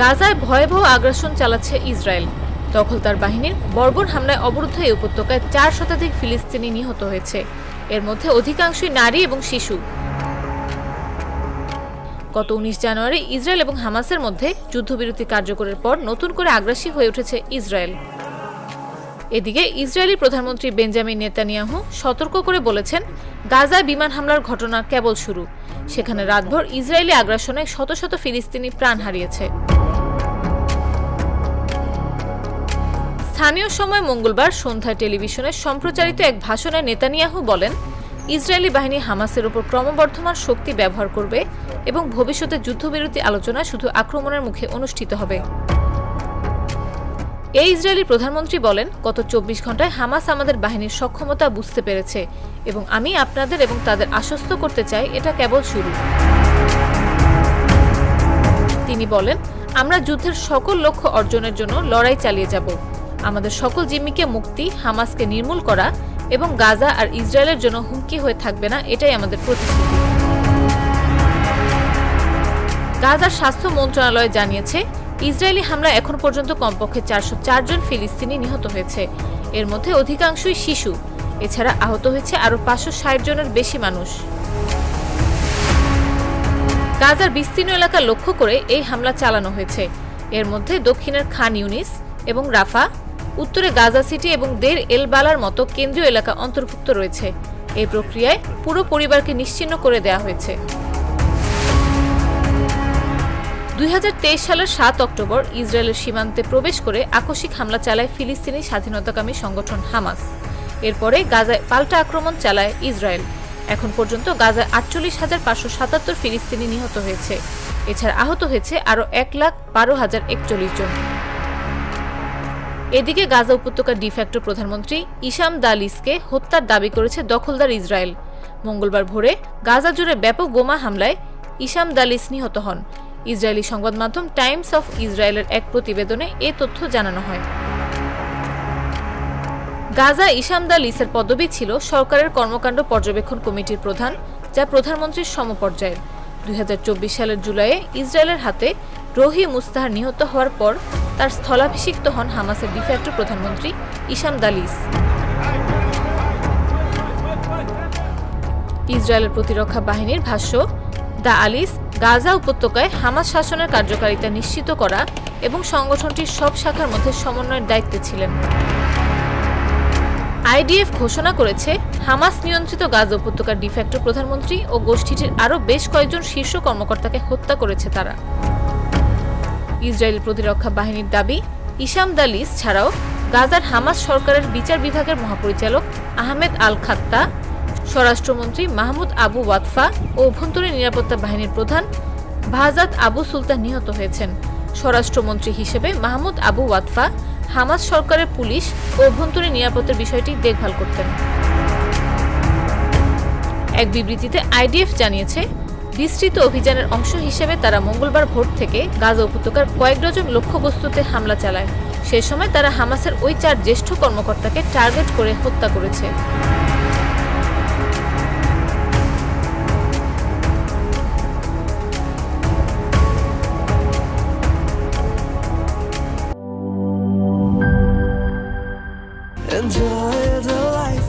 গাজায় ভয়াবহ আগ্রাসন চালাচ্ছে ইসরায়েল। দখলদার বাহিনীর বর্বর হামলায় অবরুদ্ধ এই উপত্যকায় চার শতাধিক ফিলিস্তিনি নিহত হয়েছে। এর মধ্যে অধিকাংশই নারী এবং শিশু। গত উনিশ জানুয়ারি ইসরায়েল এবং হামাসের মধ্যে যুদ্ধবিরতি কার্যকরের পর নতুন করে আগ্রাসী হয়ে উঠেছে ইসরায়েল। এদিকে ইসরায়েলি প্রধানমন্ত্রী বেঞ্জামিন নেতানিয়াহু সতর্ক করে বলেছেন, গাজায় বিমান হামলার ঘটনা কেবল শুরু। সেখানে রাতভর ইসরায়েলি আগ্রাসনে শত শত ফিলিস্তিনি প্রাণ হারিয়েছে। স্থানীয় সময় মঙ্গলবার সন্ধ্যায় টেলিভিশনে সম্প্রচারিত এক ভাষণে নেতানিয়াহু বলেন, ইসরায়েলি বাহিনী হামাসের উপর ক্রমবর্ধমান শক্তি ব্যবহার করবে এবং ভবিষ্যতে যুদ্ধবিরতি আলোচনা শুধু আক্রমণের মুখে অনুষ্ঠিত হবে। এই ইসরায়েলি প্রধানমন্ত্রী বলেন, গত চব্বিশ ঘন্টায় হামাস আমাদের বাহিনীর সক্ষমতা বুঝতে পেরেছে এবং আমি আপনাদের এবং তাদের আশ্বস্ত করতে চাই, এটা কেবল শুরু। তিনি বলেন, আমরা যুদ্ধের সকল লক্ষ্য অর্জনের জন্য লড়াই চালিয়ে যাব। আমাদের সকল জিম্মিকে মুক্তি, হামাসকে নির্মূল করা এবং গাজা আর ইসরায়েলের জন্য হুমকি হয়ে থাকবে না, এটাই আমাদের প্রতিশ্রুতি। গাজার স্বাস্থ্য মন্ত্রণালয় জানিয়েছে, ইসরায়েলি হামলা এখন পর্যন্ত কমপক্ষে চারশো জন ফিলিস্তিনি নিহত হয়েছে। এর মধ্যে অধিকাংশই শিশু। এছাড়া আহত হয়েছে আরও পাঁচশো ষাট জনের বেশি মানুষ। গাজার বিস্তীর্ণ এলাকা লক্ষ্য করে এই হামলা চালানো হয়েছে। এর মধ্যে দক্ষিণের খান ইউনিস এবং রাফা উত্তরে গাজা সিটি এবং দের এলবালার মতো কেন্দ্রীয় এলাকা অন্তর্ভুক্ত রয়েছে। এই প্রক্রিয়ায় পুরো পরিবারকে নিশ্চিহ্ন করে দেয়া হয়েছে। দুই হাজার তেইশ সালের সাত অক্টোবর ইসরায়েলের সীমান্তে প্রবেশ করে আকস্মিক হামলা চালায় ফিলিস্তিনি স্বাধীনতাকামী সংগঠন হামাস। এরপরে গাজায় পাল্টা আক্রমণ চালায় ইসরায়েল। এখন পর্যন্ত গাজায় আটচল্লিশ হাজার পাঁচশো সাতাত্তর ফিলিস্তিনি নিহত হয়েছে। এছাড়া আহত হয়েছে আরও এক লাখ বারো হাজার একচল্লিশ জন। এদিকে গাজা উপত্যকার ডিফ্যাক্টো প্রধানমন্ত্রী ইসাম দালিসকে হত্যার দাবি করেছে দখলদার ইসরায়েল। মঙ্গলবার ভোরে গাজা জুড়ে ব্যাপক বোমা হামলায় ইসাম দালিস নিহত হন। ইসরায়েলি সংবাদ মাধ্যম টাইমস অফ ইসরায়েলের এক প্রতিবেদনে এ তথ্য জানানো হয়। গাজা ইসাম দালিসের পদবি ছিল সরকারের কর্মকাণ্ড পর্যবেক্ষণ কমিটির প্রধান, যা প্রধানমন্ত্রীর সমপর্যায়ের। দুই হাজার চব্বিশ সালের জুলাইয়ে ইসরায়েলের হাতে রহি মুস্তাহার নিহত হওয়ার পর তার স্থলাভিষিক্ত হন হামাসের ডিফ্যাক্টো প্রধানমন্ত্রী ইসাম দালিস। ইসরায়েলের প্রতিরক্ষা বাহিনীর ভাষ্য, দা আলিস গাজা উপত্যকায় হামাস শাসনের কার্যকারিতা নিশ্চিত করা এবং সংগঠনটির সব শাখার মধ্যে সমন্বয়ের দায়িত্বে ছিলেন। আইডিএফ ঘোষণা করেছে, হামাস নিয়ন্ত্রিত গাজা উপত্যকার ডিফ্যাক্টো প্রধানমন্ত্রী ও গোষ্ঠীটির আরও বেশ কয়েকজন শীর্ষ কর্মকর্তাকে হত্যা করেছে তারা। ইসরায়েল প্রতিরক্ষা বাহিনীর দাবি ইসাম দালিস ছাড়াও গাজার হামাস সরকারের বিচার বিভাগের মহাপরিচালক আহমেদ আল খাত্তা স্বরাষ্ট্রমন্ত্রী মাহমুদ আবু ওয়াতফা ও অভ্যন্তরীণ নিরাপত্তা বাহিনীর প্রধান ভাজাত আবু সুলতান নিহত হয়েছেন। স্বরাষ্ট্রমন্ত্রী হিসেবে মাহমুদ আবু ওয়াতফা হামাস সরকারের পুলিশ ও অভ্যন্তরীণ নিরাপত্তার বিষয়টি দেখভাল করতেন। এক বিবৃতিতে আইডিএফ জানিয়েছে বিস্তৃত অভিযানের অংশ হিসেবে তারা মঙ্গলবার ভোর থেকে গাজা উপত্যকার কয়েক ডজন লক্ষ্যবস্তুতে হামলা চালায়। সে সময় তারা হামাসের ওই চার জ্যেষ্ঠ কর্মকর্তাকে টার্গেট করে হত্যা করেছে। Enjoy the life